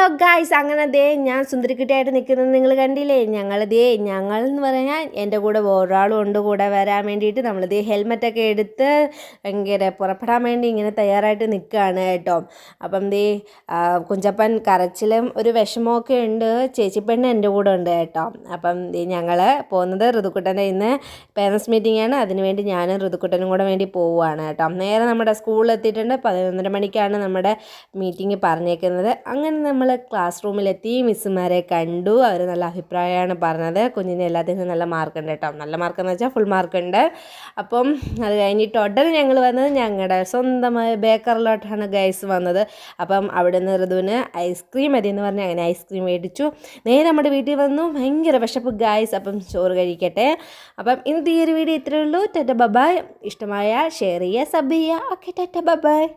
Hello guys അങ്ങനെ ദേ ഞാൻ സുന്ദരിക്കുട്ടിയായിട്ട് നിൽക്കുന്നത് നിങ്ങൾ കണ്ടില്ലേ? ഞങ്ങൾ ദേ ഞങ്ങൾ എന്ന് പറഞ്ഞാൽ എന്റെ കൂടെ ഒരാളും ഉണ്ട് കൂടെ വരാൻ വേണ്ടിയിട്ട്. നമ്മൾ ദേ ഹെൽമെറ്റൊക്കെ എടുത്ത് ഭയങ്കര പുറപ്പെടാൻ വേണ്ടി ഇങ്ങനെ തയ്യാറായിട്ട് നിൽക്കുകയാണ് കേട്ടോ. അപ്പം ദേ കുഞ്ചപ്പൻ കരച്ചിലും ഒരു വിഷമമൊക്കെ ഉണ്ട്. ചേച്ചിപ്പെണ്ണ് എന്റെ കൂടെ ഉണ്ട് കേട്ടോ. അപ്പം ദേ ഞങ്ങൾ പോകുന്നത് ഋതുക്കുട്ടന്റെ ഇന്ന് പേരൻസ് മീറ്റിംഗ് ആണ്. അതിനുവേണ്ടി ഞാനും ഋതുക്കുട്ടനും കൂടെ വേണ്ടി പോവുകയാണ് കേട്ടോ. നേരെ നമ്മുടെ സ്കൂളിൽ എത്തിയിട്ടുണ്ട്. പതിനൊന്നര മണിക്കാണ് നമ്മുടെ മീറ്റിംഗ് പറഞ്ഞേക്കുന്നത്. അങ്ങനെ നമ്മൾ ക്ലാസ് റൂമിലെത്തി മിസ്സുമാരെ കണ്ടു. അവർ നല്ല അഭിപ്രായമാണ് പറഞ്ഞത്. കുഞ്ഞിന് എല്ലാത്തിനും നല്ല മാർക്കുണ്ട് കേട്ടോ നല്ല മാർക്ക് എന്ന് വെച്ചാൽ ഫുൾ മാർക്കുണ്ട് അപ്പം അത് കഴിഞ്ഞിട്ട് ഉടനെ ഞങ്ങൾ വന്നത് ഞങ്ങളുടെ സ്വന്തമായ ബേക്കറിലോട്ടാണ് ഗൈസ് വന്നത്. അപ്പം അവിടെ നിന്ന് ഋതുവിന് ഐസ്ക്രീം മതി എന്ന് പറഞ്ഞ് അങ്ങനെ ഐസ്ക്രീം മേടിച്ചു. നേരെ നമ്മുടെ വീട്ടിൽ വന്നു. ഭയങ്കര വിശപ്പ് ഗൈസ് അപ്പം ചോറ് കഴിക്കട്ടെ. അപ്പം ഇന്നത്തെ ഈ ഒരു വീഡിയോ ഇത്രയേ ഉള്ളൂ. ടാറ്റ ബബായ് ഇഷ്ടമായ ഷെയർ ചെയ്യുക സബ് ചെയ്യുക. Okay tata bye bye